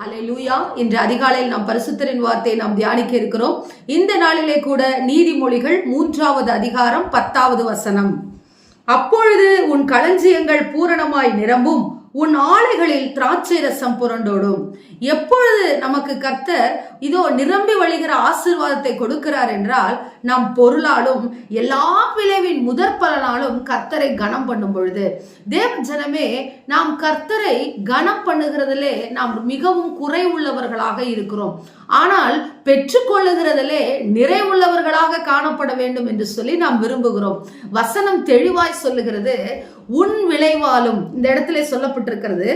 ஹalleluya இன்று அதிகாலையில் நாம் பரிசுத்தரின் வார்த்தையை நாம் தியானிக்க இருக்கிறோம். இந்த நாளிலே கூட நீதிமொழிகள் மூன்றாவது அதிகாரம் பத்தாவது வசனம். அப்பொழுது உன் களஞ்சியங்கள் பூரணமாய் நிரம்பும். உன் ஆலைகளில் திராட்சை ரசம் புரண்டோடும். எப்பொழுது நமக்கு கர்த்தர் இதோ நிரம்பி வழிகிற ஆசீர்வாதத்தை கொடுக்கிறார் என்றால் நம் பொருளாலும் எல்லா விளைவின் முதற் பலனாலும் கர்த்தரை கனம் பண்ணும் பொழுது. தேவ ஜனமே நாம் கர்த்தரை கனம் பண்ணுகிறதிலே நாம் மிகவும் குறை உள்ளவர்களாக இருக்கிறோம். ஆனால் பெற்றுக்கொள்ளுகிறதிலே நிறைவுள்ளவர்களாக காணப்பட வேண்டும் என்று சொல்லி நாம் விரும்புகிறோம். வசனம் தெளிவாய் சொல்லுகிறது உன் விளைவாலும் இந்த இடத்துல சொல்லப்பட்டிருக்கிறது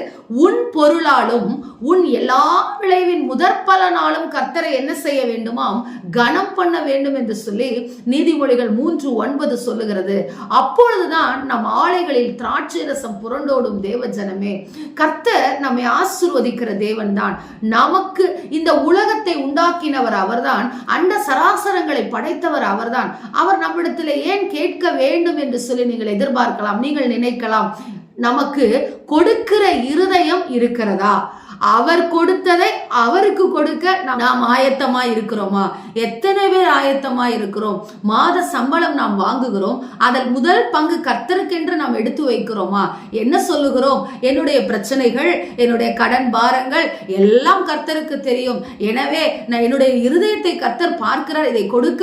உன் பொருளாலும் உன் எல்லா விளைவின் முதற் பலனாலும் கர்த்தரை என்ன செய்ய வேண்டுமாம்? கனம் பண்ண வேண்டும் என்று சொல்லி நீதிமொழிகள் மூன்று ஒன்பது சொல்லுகிறது. அப்பொழுதுதான் நம் ஆலைகளில் திராட்சை ரசம் புரண்டோடும் தேவ ஜனமே கர்த்தர் நம்மை ஆசிர்வதிக்கிற தேவன் தான் நமக்கு இந்த உலகத்தை உண்டாக்கினவர் அவர்தான். அண்ட சராசரங்களை படைத்தவர் அவர்தான். அவர் நம்மிடத்தில் ஏன் கேட்க வேண்டும் என்று சொல்லி நீங்கள் எதிர்பார்க்கலாம் நீங்கள் நினைக்கலாம். நமக்கு கொடுக்கிற இருதயம் இருக்கிறதா? அவர் கொடுத்ததை அவருக்கு கொடுக்க நாம் ஆயத்தமா இருக்கிறோமா? எத்தனை பேர் ஆயத்தமா இருக்கிறோம்? மாத சம்பளம் நாம் வாங்குகிறோம். அதில் முதல் பங்கு கர்த்தருக்கென்று நாம் எடுத்து வைக்கிறோமா? என்ன சொல்லுகிறோம்? என்னுடைய பிரச்சனைகள் என்னுடைய கடன் பாரங்கள் எல்லாம் கர்த்தருக்கு தெரியும். எனவே நான் என்னுடைய இருதயத்தை கர்த்தர் பார்க்கிறார் இதை கொடுக்க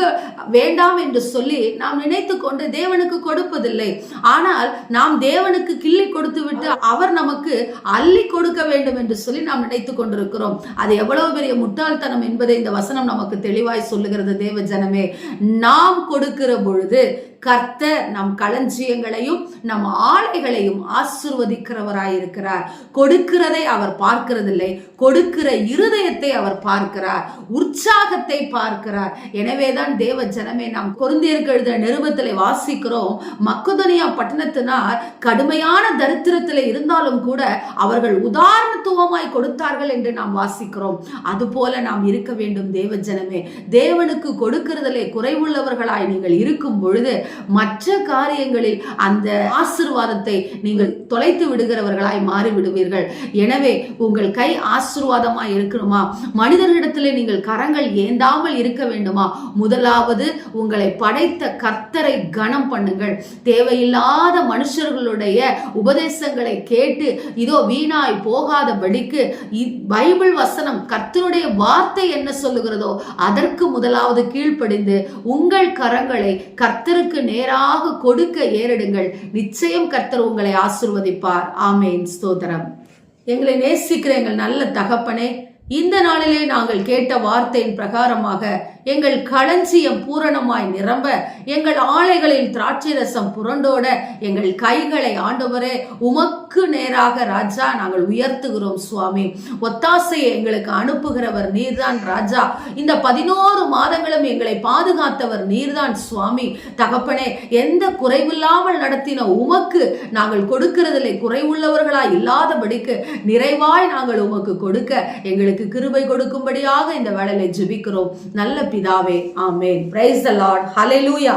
வேண்டாம் என்று சொல்லி நாம் நினைத்து கொண்டு தேவனுக்கு கொடுப்பதில்லை. ஆனால் நாம் தேவனுக்கு கிள்ளி கொடுத்து விட்டு அவர் நமக்கு அள்ளி கொடுக்க வேண்டும் என்று சொல்லி நாம் நினைத்து கொண்டிருக்கிறோம். அது எவ்வளவு பெரிய முட்டாள்தனம் என்பதை இந்த வசனம் நமக்கு தெளிவாய் சொல்லுகிறது தேவ ஜனமே. நாம் கொடுக்கிற பொழுது கர்த்தர் நம் களஞ்சியங்களையும் நம் ஆலைகளையும் ஆசிர்வதிக்கிறவராயிருக்கிறார். கொடுக்கிறதை அவர் பார்க்கிறதில்லை. கொடுக்கிற இருதயத்தை அவர் பார்க்கிறார். உற்சாகத்தை பார்க்கிறார். எனவேதான் தேவ ஜனமே நாம் கொருந்தியருக்கு எழுத நிருபத்தில் வாசிக்கிறோம் மக்கதுனியா பட்டணத்தினார் கடுமையான தரித்திரத்தில் இருந்தாலும் கூட அவர்கள் உதாரணத்துவமாய் கொடுத்தார்கள் என்று நாம் வாசிக்கிறோம். அதுபோல நாம் இருக்க வேண்டும் தேவ ஜனமே தேவனுக்கு கொடுக்கிறதிலே குறைவுள்ளவர்களாய் நீங்கள் இருக்கும் பொழுது மற்ற காரியங்களில் அந்த ஆசிர்வாதத்தை நீங்கள் தொலைத்து விடுகிறவர்களாய் மாறி விடுவீர்கள் எனவே உங்கள் கை ஆசிர்வாதமாய் இருக்கணுமா? மனிதர்களிடத்தில் நீங்கள் கரங்கள் ஏந்தாமல் இருக்க வேண்டுமா? முதலாவது உங்களை படைத்த கர்த்தரை கனம் பண்ணுங்கள். தேவையில்லாத மனுஷர்களுடைய உபதேசங்களை கேட்டு இதோ வீணாய் போகாதபடிக்கு இ- பைபிள் வசனம் கர்த்தருடைய வார்த்தை என்ன சொல்லுகிறதோ அதற்கு முதலாவது கீழ்ப்படிந்து உங்கள் கரங்களை கர்த்தருக்கு நேராக கொடுக்க ஏறிடுங்கள். நிச்சயம் கர்த்தர் உங்களை ஆசிர்வதிப்பார். ஆமேன். ஸ்தோதரம் எங்களை நேசிக்கிற எங்கள் நல்ல தகப்பனே இந்த நாளிலே நாங்கள் கேட்ட வார்த்தையின் பிரகாரமாக எங்கள் களஞ்சியம் பூரணமாய் நிரம்ப எங்கள் ஆலைகளில் திராட்சை ரசம் புரண்டோட எங்கள் கைகளை ஆண்டவரே உமக்கு நேராக ராஜா நாங்கள் உயர்த்துகிறோம் சுவாமி. ஒத்தாசையை எங்களுக்கு அனுப்புகிறவர் நீர்தான் ராஜா. இந்த பதினோரு மாதங்களும் எங்களை பாதுகாத்தவர் நீர்தான் சுவாமி. தகப்பனே எந்த குறைவில்லாமல் நடத்தின உமக்கு நாங்கள் கொடுக்கிறதில்லை. குறைவுள்ளவர்களா இல்லாதபடிக்கு நிறைவாய் நாங்கள் உமக்கு கொடுக்க எங்களுக்கு கிருபை கொடுக்கும்படியாக இந்த வேலையை ஜெபிக்கிறோம். நல்ல பிதாவே ஆமென் பிரைஸ் த லார்ட் ஹalleluya